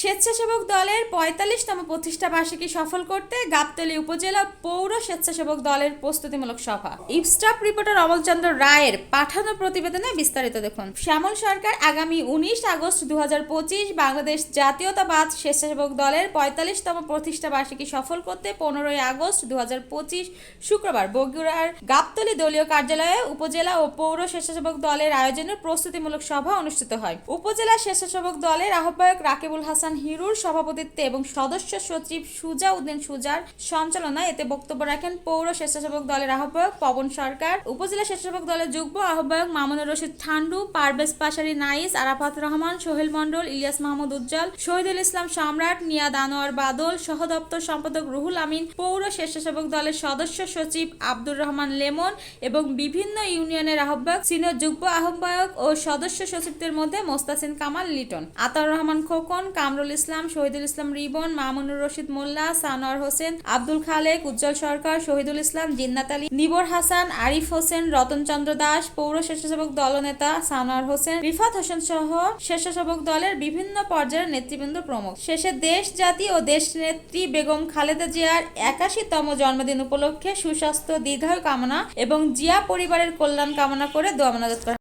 স্বেচ্ছাসেবক দলের পঁয়তাল্লিশতম প্রতিষ্ঠা বার্ষিকী সফল করতে গাবতলী উপজেলা পৌর স্বেচ্ছাসেবক দলের প্রস্তুতিমূলক সভা। ইপস্টাফ রিপোর্টার অমলচন্দ্র রায়ের পাঠানো প্রতিবেদনে বিস্তারিত দেখুন। শ্যামল সরকার আগামী উনিশ আগস্ট দুহাজার পঁচিশ বাংলাদেশ জাতীয়তাবাদ স্বেচ্ছাসেবক দলের পঁয়তাল্লিশতম প্রতিষ্ঠা বার্ষিকী সফল করতে পনেরোই আগস্ট দু হাজার পঁচিশ শুক্রবার বগুড়ার গাবতলী দলীয় কার্যালয়ে উপজেলা ও পৌর স্বেচ্ছাসেবক দলের আয়োজনে প্রস্তুতিমূলক সভা অনুষ্ঠিত হয়। উপজেলা স্বেচ্ছাসেবক দলের আহ্বায়ক রাকিবুল হাসান হিরুর সভাপতিত্বে এবং সদস্য সচিব সুজা উদ্দিন সুজার সঞ্চালনায় এতে বক্তব্য রাখেন পৌর স্বেচ্ছাসেবক দলের আহ্বায়ক পবন সরকার, উপজেলা স্বেচ্ছাসেবক দলের যুগ্ম আহ্বায়ক মামুনুর রশিদ ঠান্ডু পারভেজ পাশারি নাইস, আরাফাত রহমান, সোহেল মন্ডল ইলিয়াস মাহমুদ উজ্জ্বল, শহীদুল ইসলাম সম্রাট, নিয়াদ আনোয়ার বাদল সহ দপ্তর সম্পাদক রুহুল আমিন, পৌর স্বেচ্ছাসেবক দলের সদস্য সচিব আব্দুর রহমান লেমন এবং বিভিন্ন ইউনিয়নের আহ্বায়ক, সিনিয়র যুগ্ম আহ্বায়ক ও সদস্য সচিবদের মধ্যে মোস্তাসিন কামাল লিটন, আতাউর রহমান খোকন কামরুল ইসলাম, শহীদুল ইসলাম রিবন, মামুনুর রশিদ মোল্লা, সানোয়ার হোসেন, আব্দুল খালেক, উজ্জ্বল সরকার, শহীদুল ইসলাম, জিন্নাত আলী, নিবর হাসান, আরিফ হোসেন রতনচন্দ্র দাস, পৌর স্বেচ্ছাসেবক দলনেতা সানোয়ার হোসেন, রিফাত হোসেন সহ স্বেচ্ছাসেবক দলের বিভিন্ন পর্যায়ের নেতৃবৃন্দ প্রমুখ। শেষে দেশ জাতি ও দেশ নেত্রী বেগম খালেদা জিয়ার একাশিতম জন্মদিন উপলক্ষে সুস্বাস্থ্য, দীর্ঘায়ু কামনা এবং জিয়া পরিবারের কল্যাণ কামনা করে দোয়া মোনাজাত করা